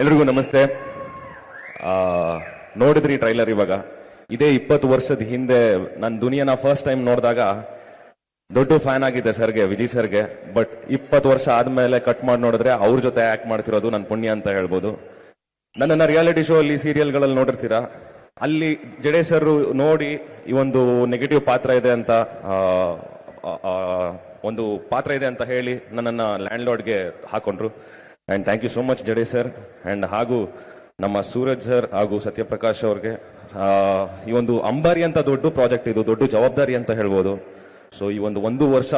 ಎಲ್ರಿಗೂ ನಮಸ್ತೆ. ನೋಡಿದ್ರಿ ಟ್ರೈಲರ್ ಇವಾಗ. ಇದೇ ಇಪ್ಪತ್ತು ವರ್ಷದ ಹಿಂದೆ ನಾನು ದುನಿಯಾನ ಫಸ್ಟ್ ಟೈಮ್ ನೋಡಿದಾಗ ದೊಡ್ಡ ಫ್ಯಾನ್ ಆಗಿದ್ದೆ ಸರ್ಗೆ, ವಿಜಯ್ ಸರ್ಗೆ. ಬಟ್ ಇಪ್ಪತ್ತು ವರ್ಷ ಆದ್ಮೇಲೆ ಕಟ್ ಮಾಡಿ ನೋಡಿದ್ರೆ ಅವ್ರ ಜೊತೆ ಆಕ್ಟ್ ಮಾಡ್ತಿರೋದು ನನ್ನ ಪುಣ್ಯ ಅಂತ ಹೇಳ್ಬೋದು. ನನ್ನ ರಿಯಾಲಿಟಿ ಶೋ ಅಲ್ಲಿ ಸೀರಿಯಲ್ಗಳಲ್ಲಿ ನೋಡಿರ್ತೀರಾ? ಅಲ್ಲಿ ಜಡೇ ಸರ್ ನೋಡಿ ಈ ಒಂದು ನೆಗೆಟಿವ್ ಪಾತ್ರ ಇದೆ ಅಂತ ಒಂದು ಪಾತ್ರ ಇದೆ ಅಂತ ಹೇಳಿ ನನ್ನನ್ನು ಲ್ಯಾಂಡ್ ಲಾರ್ಡ್ಗೆ ಹಾಕೊಂಡ್ರು. And thank you so much Jade sir and ಹಾಗೂ ನಮ್ಮ ಸೂರಜ್ ಸರ್ ಹಾಗೂ ಸತ್ಯಪ್ರಕಾಶ್ ಅವ್ರಿಗೆ. ಈ ಒಂದು ಅಂಬಾರಿ ಅಂತ ದೊಡ್ಡ ಪ್ರಾಜೆಕ್ಟ್ ಇದು, ದೊಡ್ಡ ಜವಾಬ್ದಾರಿ ಅಂತ ಹೇಳ್ಬೋದು. ಸೊ ಈ ಒಂದು ಒಂದು ವರ್ಷ,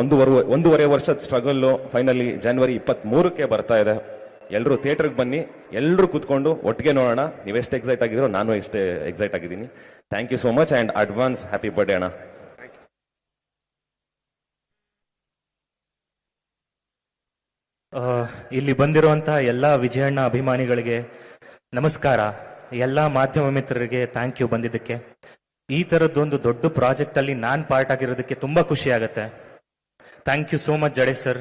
ಒಂದೂವರೆ ಒಂದೂವರೆ ವರ್ಷದ ಸ್ಟ್ರಗಲ್ಲು ಫೈನಲಿ ಜನವರಿ ಇಪ್ಪತ್ತ್ ಮೂರಕ್ಕೆ ಬರ್ತಾ ಇದೆ. ಎಲ್ಲರೂ ಥಿಯೇಟರ್ಗೆ ಬನ್ನಿ ಎಲ್ಲರೂ ಕೂತ್ಕೊಂಡು ಒಟ್ಟಿಗೆ ನೋಡೋಣ. ನೀವೆಷ್ಟು ಎಕ್ಸೈಟ್ ಆಗಿರೋ ನಾನು ಎಷ್ಟೇ ಎಕ್ಸೈಟ್ ಆಗಿದ್ದೀನಿ. Thank you so much and advance happy birthday ಅಣ್ಣ. ಇಲ್ಲಿ ಬಂದಿರುವಂತಹ ಎಲ್ಲ ವಿಜಯಣ್ಣ ಅಭಿಮಾನಿಗಳಿಗೆ ನಮಸ್ಕಾರ. ಎಲ್ಲ ಮಾಧ್ಯಮ ಮಿತ್ರರಿಗೆ ಥ್ಯಾಂಕ್ ಯು ಬಂದಿದ್ದಕ್ಕೆ. ಈ ತರದ್ದೊಂದು ದೊಡ್ಡ ಪ್ರಾಜೆಕ್ಟ್ ಅಲ್ಲಿ ನಾನ್ ಪಾರ್ಟ್ ಆಗಿರೋದಕ್ಕೆ ತುಂಬಾ ಖುಷಿ ಆಗುತ್ತೆ. Thank you so much Jadesh sir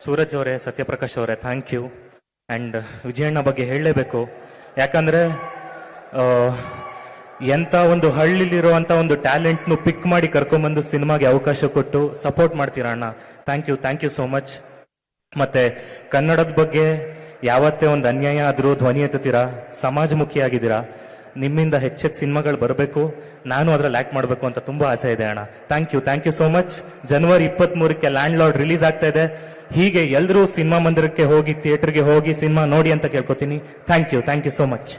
Suraj ಅವರೇ, ಸತ್ಯಪ್ರಕಾಶ್ ಅವರೇ ಥ್ಯಾಂಕ್ ಯು ಅಂಡ್ ವಿಜಯಣ್ಣ ಬಗ್ಗೆ ಹೇಳಲೇಬೇಕು. ಯಾಕಂದ್ರೆ ಎಂತ ಒಂದು ಹಳ್ಳಿಲಿರುವಂತ ಒಂದು ಟ್ಯಾಲೆಂಟ್ ನು ಪಿಕ್ ಮಾಡಿ ಕರ್ಕೊಂಡ್ಬಂದು ಸಿನಿಮಾಗೆ ಅವಕಾಶ ಕೊಟ್ಟು ಸಪೋರ್ಟ್ ಮಾಡ್ತೀರಾ ಅಣ್ಣ? Thank you thank you so much ಮತ್ತೆ ಕನ್ನಡದ ಬಗ್ಗೆ ಯಾವತ್ತೇ ಒಂದು ಅನ್ಯಾಯ ಆದರೂ ಧ್ವನಿ ಎತ್ತುತ್ತೀರಾ? ಸಮಾಜಮುಖಿಯಾಗಿದ್ದೀರಾ? ನಿಮ್ಮಿಂದ ಹೆಚ್ಚೆಚ್ಚು ಸಿನಿಮಾಗಳು ಬರಬೇಕು. ನಾನು ಅದ್ರಲ್ಲಿ ಲ್ಯಾಕ್ ಮಾಡಬೇಕು ಅಂತ ತುಂಬಾ ಆಸೆ ಇದೆ ಅಣ್ಣ. Thank you thank you so much. ಜನವರಿ ಇಪ್ಪತ್ತ್ ಮೂರಕ್ಕೆ ಲ್ಯಾಂಡ್ ಲಾರ್ಡ್ ರಿಲೀಸ್ ಆಗ್ತಾ ಇದೆ. ಹೀಗೆ ಎಲ್ಲರೂ ಸಿನಿಮಾ ಮಂದಿರಕ್ಕೆ ಹೋಗಿ, ಥಿಯೇಟರ್ಗೆ ಹೋಗಿ ಸಿನಿಮಾ ನೋಡಿ ಅಂತ ಕೇಳ್ಕೊತೀನಿ. Thank you thank you so much.